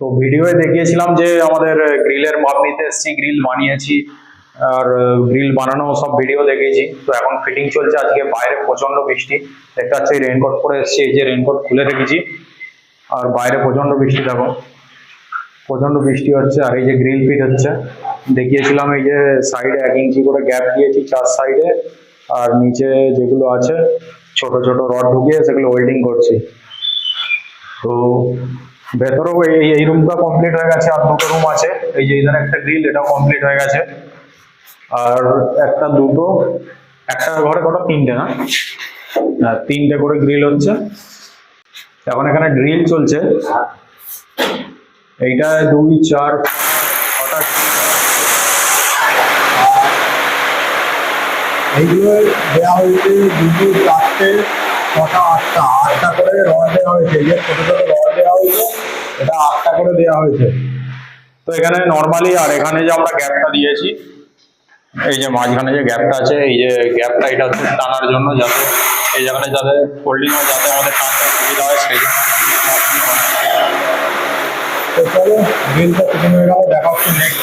তো ভিডিওয়ে দেখিয়েছিলাম যে আমাদের গ্রিলের মাপ নিতে এসেছি গ্রিল বানিয়েছি, আর গ্রিল বানানো সব ভিডিও দেখিয়েছি। তো এখন ফিটিং চলছে, আজকে বাইরে প্রচণ্ড বৃষ্টি, দেখতে পাচ্ছি রেনকোট পরে এসেছি, এই যে রেনকোট খুলে রেখেছি, আর বাইরে প্রচণ্ড বৃষ্টি, দেখো। প্রচণ্ড বৃষ্টি হচ্ছে, আর এই যে গ্রিল ফিট হচ্ছে। দেখিয়েছিলাম এই যে সাইডে এক ইঞ্চি করে গ্যাপ দিয়েছি চার সাইডে আর নিচে যেগুলো আছে, ছোট ছোট রড ঢুকিয়ে সেগুলো ওয়েল্ডিং করছি। তো ভেতরেও এই এই রুমটা কমপ্লিট হয়ে গেছে, আর দুটো রুম আছে। এই যে এখানে একটা গ্রিল এটাও কমপ্লিট হয়ে গেছে। আর একটা দুটো, একটা ঘরে কটা? তিনটে না? হ্যাঁ তিনটে করে গ্রিল হচ্ছে। এখন এখানে ড্রিল চলছে। এইটা দুই, চার, ছটা এইগুলো দেওয়া হয়েছে দুটো, চারটে, ছটা, আটটা। দেওয়া হয়েছে। যে ছোটো ছোটো রড দেওয়া হয়েছে, এটা আটটা করে দেওয়া হয়েছে। তো এখানে নর্মালি আর এখানে যে আমরা গ্যাপটা দিয়েছি, এই যে মাঝখানে যে গ্যাপটা আছে, এই যে গ্যাপটা এটা টানার জন্য যাতে এই জায়গাটা যাতে ফোল্ডিং হয় যাতে আমাদের টানতে সুবিধা হয়, সেই জন্য দেখা হচ্ছে নেক্সট